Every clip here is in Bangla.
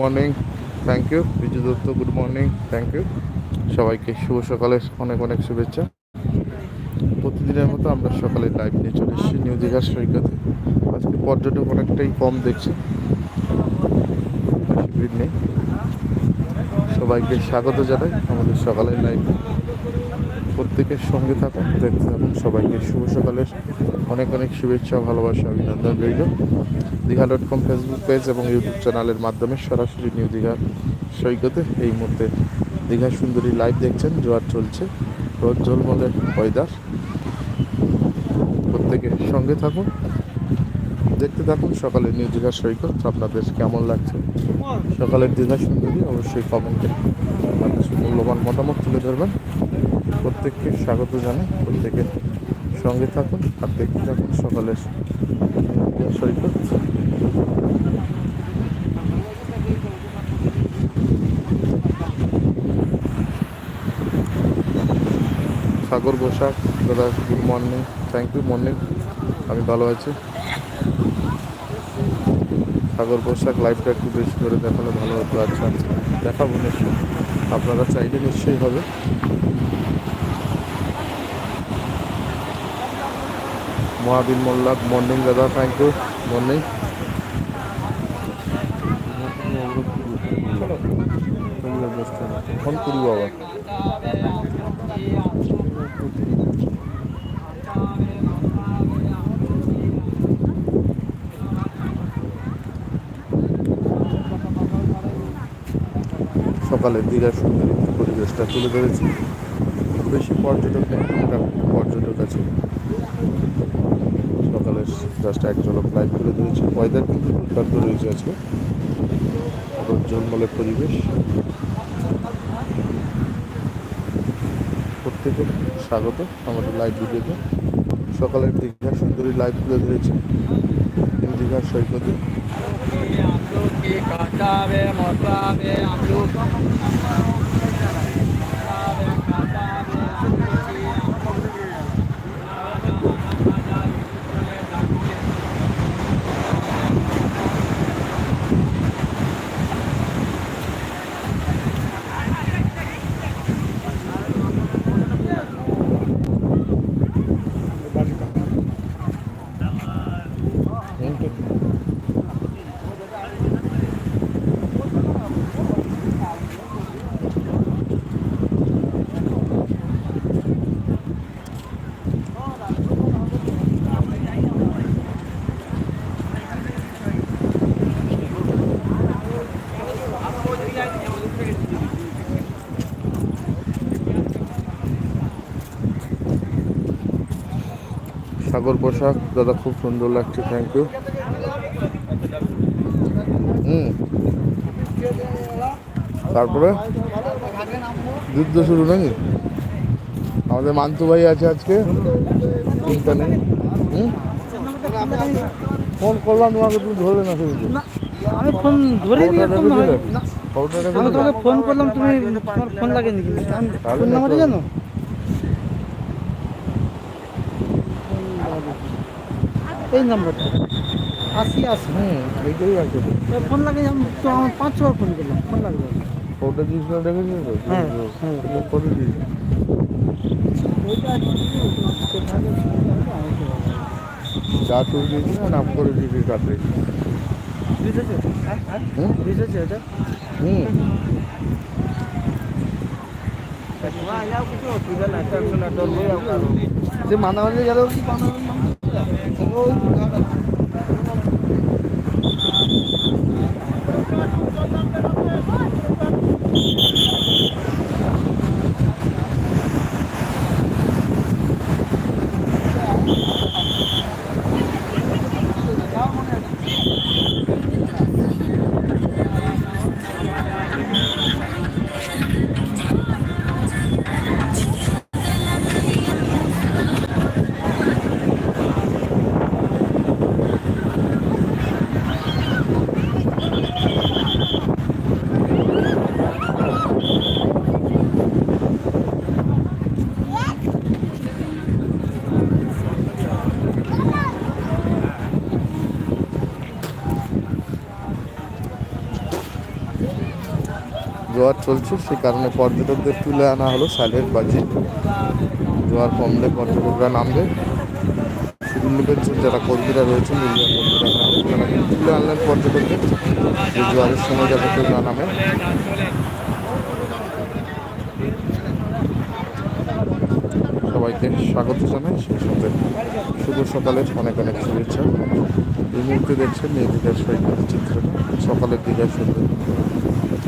Morning thank you Biju Dutta, good morning thank you সবাইকে শুভ সকালের অনেক অনেক শুভেচ্ছা। প্রতিদিনের মতো আমরা সকালে লাইভ নিয়ে চলে এসেছি নিউ দীঘার সৈকতে। আজকে পর্যটক অনেকটাই কম দেখছি। ভিড় নেই। সবাইকে স্বাগত জানাই আমাদের সকালের লাইভে প্রত্যেকের সঙ্গে থাকুন, দেখতে থাকুন। সবাইকে শুভ সকালের অনেক অনেক শুভেচ্ছা, ভালোবাসা, অভিনন্দন রইল। Digha dot com Facebook page এবং ইউটিউব চ্যানেলের মাধ্যমে সরাসরি নিউ দীঘার সৈকতে এই মুহূর্তে দীঘা সুন্দরী লাইভ দেখছেন, জোয়ার চলছে, রোদ ঝলমলের ওয়েদার প্রত্যেকে সঙ্গে থাকুন। দেখতে থাকুন সকালের নিউ দীঘা সৈকত, আপনাদের কেমন লাগছে? সকালের দীঘা সুন্দরী অবশ্যই কমেন্টে আপনাদের মূল্যবান মতামত তুলে ধরবেন। প্রত্যেককে স্বাগত জানাই প্রত্যেকের সঙ্গে থাকুন আর দেখতে থাকুন সকালের সৈকত। সাগর বসাক দাদা good morning thank you morning আমি ভালো আছি। সাগর পোশাক লাইভটা একটু বেশি করে দেখালে ভালো হতো। আচ্ছা দেখাবো নিশ্চয়ই। আপনারা চাইলে নিশ্চয়ই হবে। মহাবীর মোল্লা মর্নিং দাদা থ্যাংক ইউ মর্নিং ফোন করি বাবা? সকালের দীঘা সুন্দরী পরিবেশটা তুলে ধরেছি। বেশি পর্যটক পর্যটক আছে। জাস্ট এক ঝলক লাইভ তুলে ধরেছি ওয়েদার কিন্তু দুর্দান্ত রয়েছে আজকে। ঝলমলের পরিবেশ। প্রত্যেকে স্বাগত আমাদের লাইভ ভিডিওতে সকালের দীঘা সুন্দরী লাইভ তুলে ধরেছি দীঘার সৈকতে। সাগর পোশাক। দাদা খুব সুন্দর লাগছে থ্যাংক ইউ হুম। তারপরে? যুদ্ধ শুরু নাকি? আমাদের মান্তু ভাই আছে আজকে। চিন্তা নেই। হুম? ফোন করলাম তোমাকে তুমি ধরলে না শুধু আমি ফোন ধরে ফোন করলাম তুমি ফোন লাগেনি। ফোন নাম্বারটা জানো? এই নাম্বারটা। আশি আশি হুম এইটাই আছে। ফোন লাগে আমি তো আমার পাঁচ ছবার ফোন করলাম ফোন লাগবে। খবরটা জিনিস না রেখেছিল তো? হ্যাঁ, হ্যাঁ। করে দিয়েছি চা তুলে দিয়েছি না নাম করে দিয়েছি কাতে বুঝেছ? হুম? বুঝেছ এটা? হুম। যে মানামালি গেল কি জোয়ার চলছে। সে কারণে পর্যটকদের তুলে আনা হলো সাইলেন্ট বাজি জোয়ার কমলে পর্যটকরা নামবে। ডিফেন্সের যারা কর্মীরা রয়েছেন তারা তুলে আনলেন পর্যটকদের। যে জোয়ারের সময় যাতে কেউ না নামে। সবাইকে স্বাগত জানাই। সেই সাথে শুভ সকালের অনেক অনেক শুভেচ্ছা। এই মুহূর্তে দেখছেন এই দীঘার সৈকতের চিত্রটা। সকালের দীঘার সুন্দর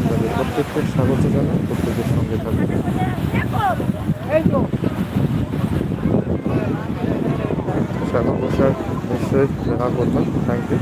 আপনাদের প্রত্যেককে স্বাগত জানাই প্রত্যেকের সঙ্গে থাকবেন সাগর প্রসাদ নিশ্চয়ই দেখা করবেন থ্যাংক ইউ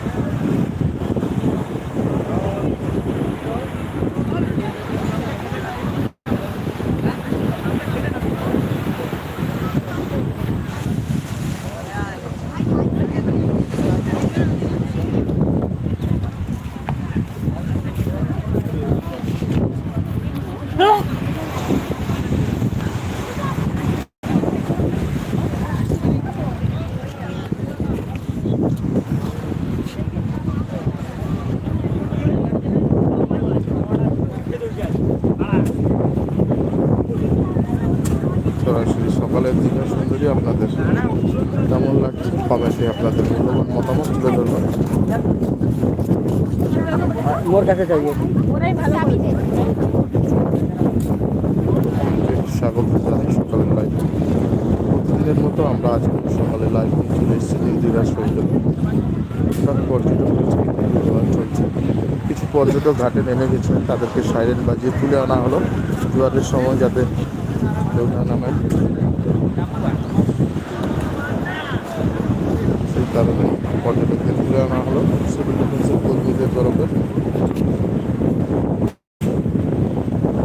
সরাসরি সকালের দিকে সুন্দরী আপনাদের কেমন লাগছে কমেন্টে আপনাদের মূল্যবান মতামত তুলে ধরবেন মোর কাছে স্বাগত জানাই সকালের লাইভ প্রতিদিনের মতো আমরা আজকে সকালে লাইভ চলে এসেছি নীলদিরা সৈকতে। পর্যটক চলছে। কিছু পর্যটক ঘাটে নেমে গেছেন তাদেরকে সাইরেন বাজিয়ে তুলে আনা হলো। জোয়ারের সময় যাতে কেউ না নামে। সেই কারণে পর্যটকদের তুলে আনা হলো। সিভিল ডিফেন্সের কর্মীদের তরফে।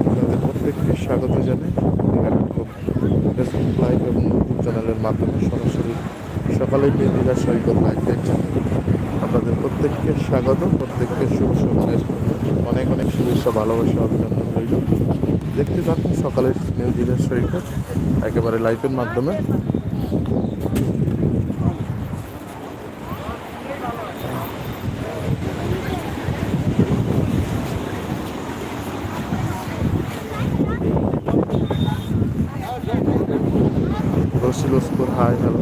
আপনাদের প্রত্যেককে স্বাগত জানাই। ফেসবুক লাইভ এবং ইউটিউব চ্যানেলের মাধ্যমে সরাসরি সকালে দীঘা সৈকত লাইভ দেখছেন আপনাদের প্রত্যেককে স্বাগত, প্রত্যেককে শুভ সকালের অনেক অনেক শুভেচ্ছা, ভালোবাসা, অভিনন্দন রইল। দেখতে থাকুন সকালের নিউ সৈকত, একেবারে লাইভের মাধ্যমে রসিল স্কোর হাই হ্যালো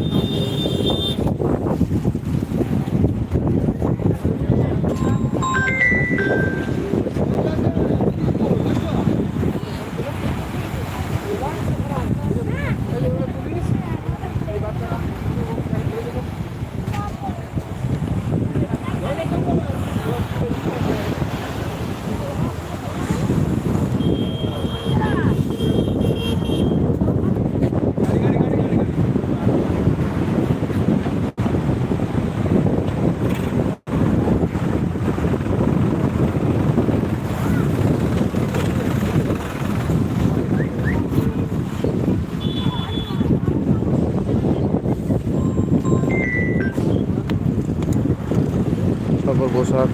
বসার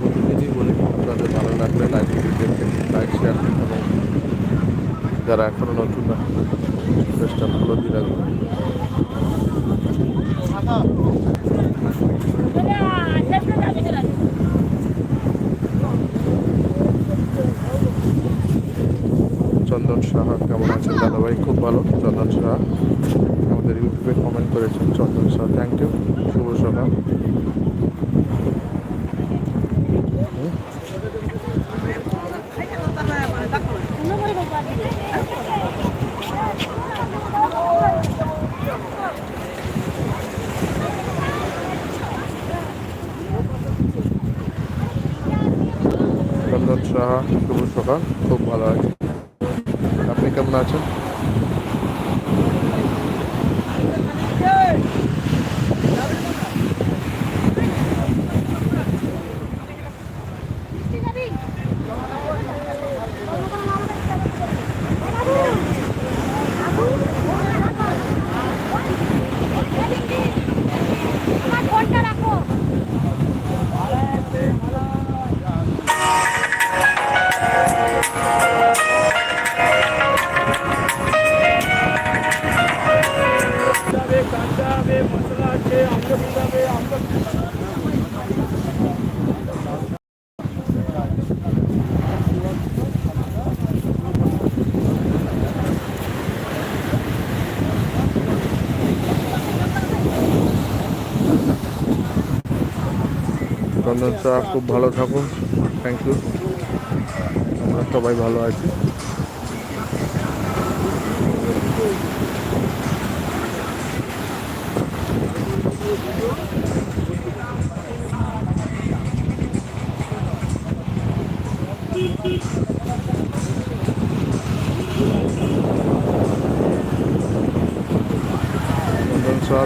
প্রতিদিনই বলি আপনাদের ভালো লাগলে লাইক লাইক শেয়ার এবং যারা এখনও নতুন না চেষ্টা ফলো দিয়ে রাখবেন চন্দন সাহা, কেমন আছেন? দাদাভাই, খুব ভালো। চন্দন সাহা। আমাদের ইউটিউবে কমেন্ট করেছেন চন্দন সাহা থ্যাংক ইউ শুভ সকাল। চন্দন সাহা, শুভ সকাল। খুব ভালো আছে। আপনি কেমন আছেন? শাহ খুব ভালো থাকুন থ্যাংক ইউ আমরা সবাই ভালো আছি। চন্দন শাহ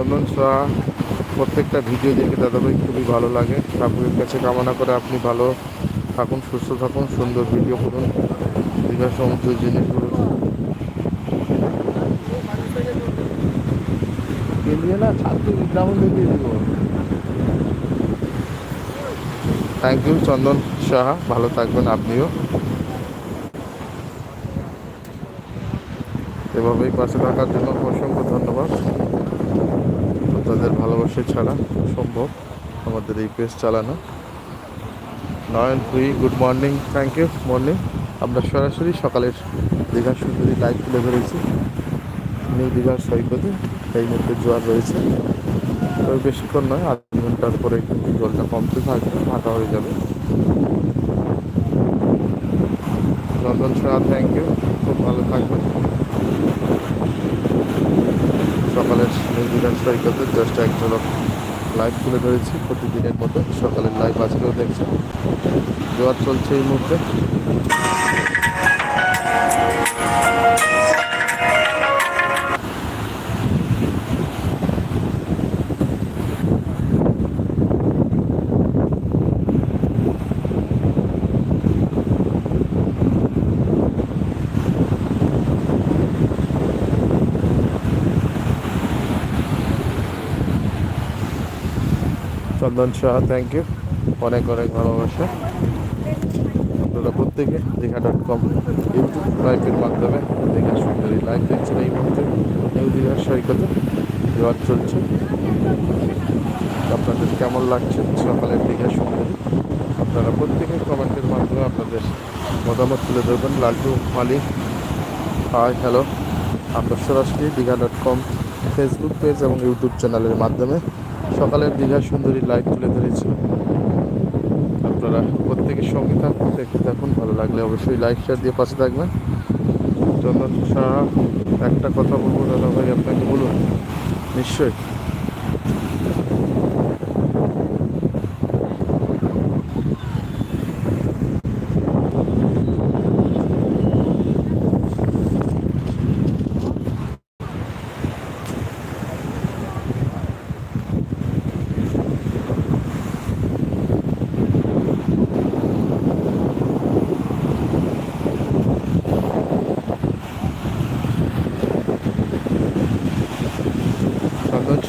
চন্দন শাহ প্রত্যেকটা ভিডিও দেখে দাদাভাই খুবই ভালো লাগে। ঠাকুরের কাছে কামনা করে আপনি ভালো থাকুন সুস্থ থাকুন সুন্দর ভিডিও করুন। দীঘা সমুদ্র জিনিসগুলো। Thank you Chandan Saha. ভালো থাকবেন আপনিও। এভাবেই পাশে থাকার জন্য অসংখ্য ধন্যবাদ। তাদের ভালোবাসা ছাড়া সম্ভব আমাদের এই পেজ চালানো। Nayan Bhui good morning thank you morning আমরা সরাসরি সকালের দীঘার সুন্দরী লাইভ তুলে ধরেছি। নিউ দীঘার সৈকতে, এই মুহূর্তে জোয়ার রয়েছে। তবে বেশিক্ষণ নয়, আধ ঘণ্টার পরে জলটা কমতে থাকবে, ফাঁকা হয়ে যাবে। চন্দন শাহ থ্যাংক ইউ খুব ভালো থাকবেন। সকালের নিউজিল্যান্ড সৈকতে জাস্ট এক ঝলক লাইভ তুলে ধরেছি প্রতিদিনের মতো। সকালের লাইভ আজকেও দেখছি জোয়ার চলছে এই মুহূর্তে। চন্দন শাহ থ্যাংক ইউ অনেক অনেক ভালোবাসা। আপনারা প্রত্যেকে দীঘা ডট কম ইউটিউব লাইভের মাধ্যমে দীঘা সুন্দরী লাইভ দেখছেন এই মুহূর্তে। নিউ দীঘার সৈকতে জোয়ার চলছে। আপনাদের কেমন লাগছে? সকালের দীঘা সুন্দরী। আপনারা প্রত্যেকে কমেন্টের মাধ্যমে আপনাদের মতামত তুলে ধরবেন। লাল্টু মালিক হাই হ্যালো আমরা সরাসরি Digha dot com Facebook page এবং ইউটিউব চ্যানেলের মাধ্যমে সকালের দীঘা সুন্দরী লাইভ তুলে ধরেছি। আপনারা প্রত্যেকের সঙ্গে থাকুন, দেখতে থাকুন, ভালো লাগলে অবশ্যই লাইক শেয়ার দিয়ে পাশে থাকবেন। চন্দন শাহ একটা কথা বলব দাদা ভাই, আপনাকে বলুন, নিশ্চয়ই।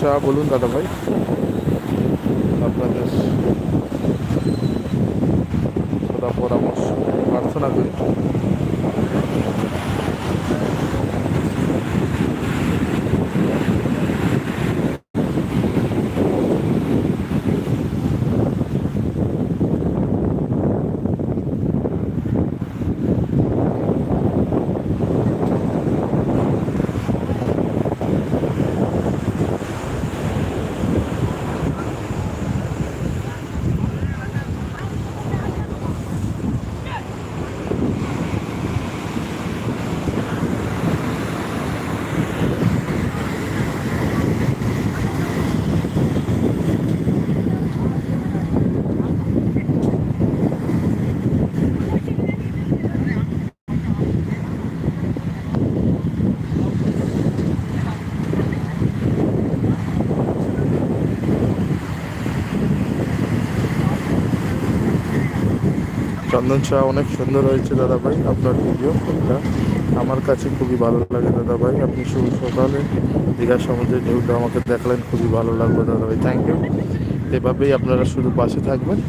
চন্দন শাহ বলুন দাদা ভাই। আপনাদের সদা পরামর্শ প্রার্থনা করি। চন্দন শাহ অনেক সুন্দর হয়েছে দাদা ভাই আপনার ভিডিও আমার কাছে খুবই ভালো লাগে দাদা ভাই আপনি শুভ সকালে। দীঘা সমুদ্রের ঢেউটা আমাকে দেখালেন, খুবই ভালো লাগবে দাদা ভাই থ্যাংক ইউ এভাবেই আপনারা শুধু পাশে থাকবেন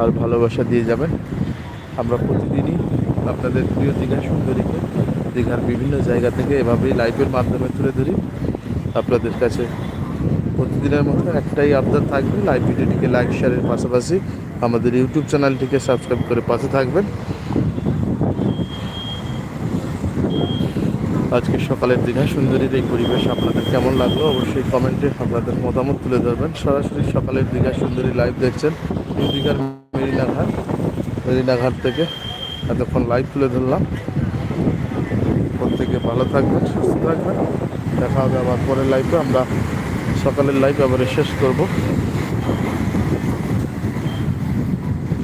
আর ভালোবাসা দিয়ে যাবেন। আমরা প্রতিদিনই আপনাদের প্রিয় দীঘা সুন্দরীকে, দীঘার বিভিন্ন জায়গা থেকে এভাবেই লাইভের মাধ্যমে তুলে ধরি। আপনাদের কাছে প্রতিদিনের মতো একটাই আবদার থাকবে। লাইভ ভিডিওটিকে লাইক শেয়ারের পাশাপাশি আমাদের ইউটিউব চ্যানেলটিকে সাবস্ক্রাইব করে পাশে থাকবেন। আজকে সকালের দীঘা সুন্দরীর এই পরিবেশ আপনাদের কেমন লাগল অবশ্যই কমেন্টে আপনাদের মতামত তুলে ধরবেন। সরাসরি সকালের দীঘা সুন্দরী লাইভ দেখছেন দীঘার মেরিনাঘাট। মেরিনাঘাট থেকে এতক্ষণ লাইভ তুলে ধরলাম। প্রত্যেকে ভালো থাকবেন, সুস্থ থাকবেন। দেখা হবে আবার পরের লাইভে আমরা সকালের লাইভ আবার শেষ করব।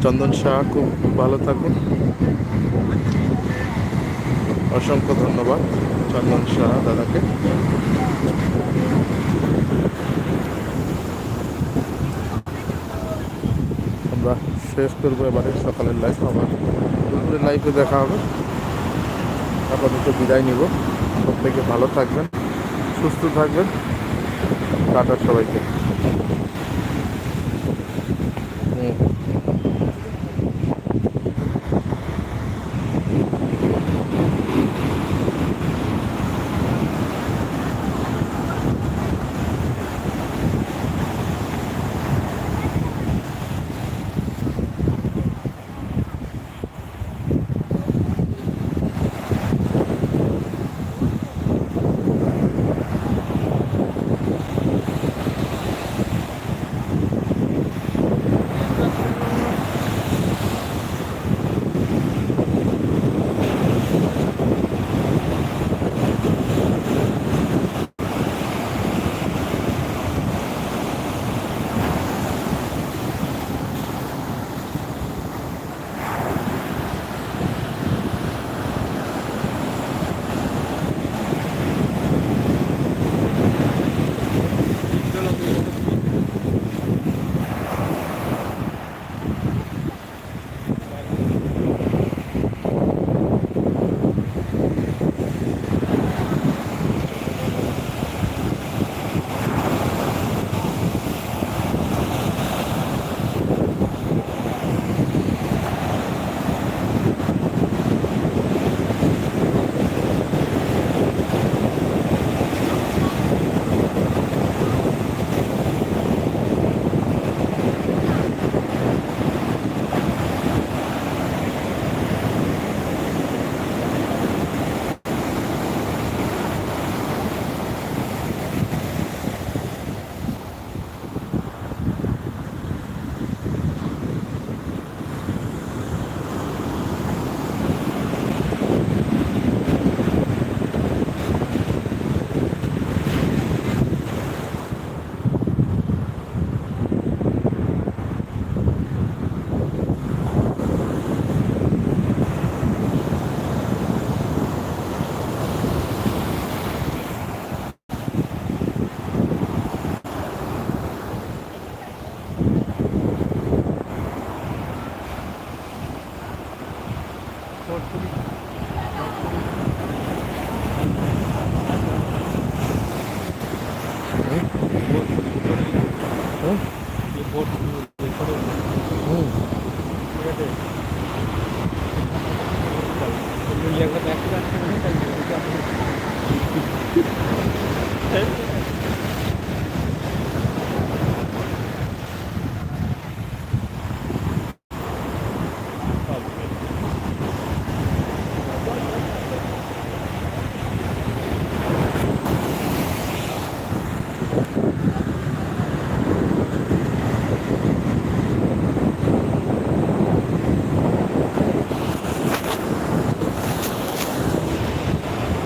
চন্দন শাহ, খুব ভালো থাকুন। অসংখ্য ধন্যবাদ চন্দন শাহ দাদাকে। আমরা শেষ করব এবারে সকালের লাইভ আবার দুপুরের লাইভে দেখা হবে। আপাতত বিদায় নিব। প্রত্যেকে ভালো থাকবেন, সুস্থ থাকবেন। টাটা সবাইকে। একটা ব্যাগ আছে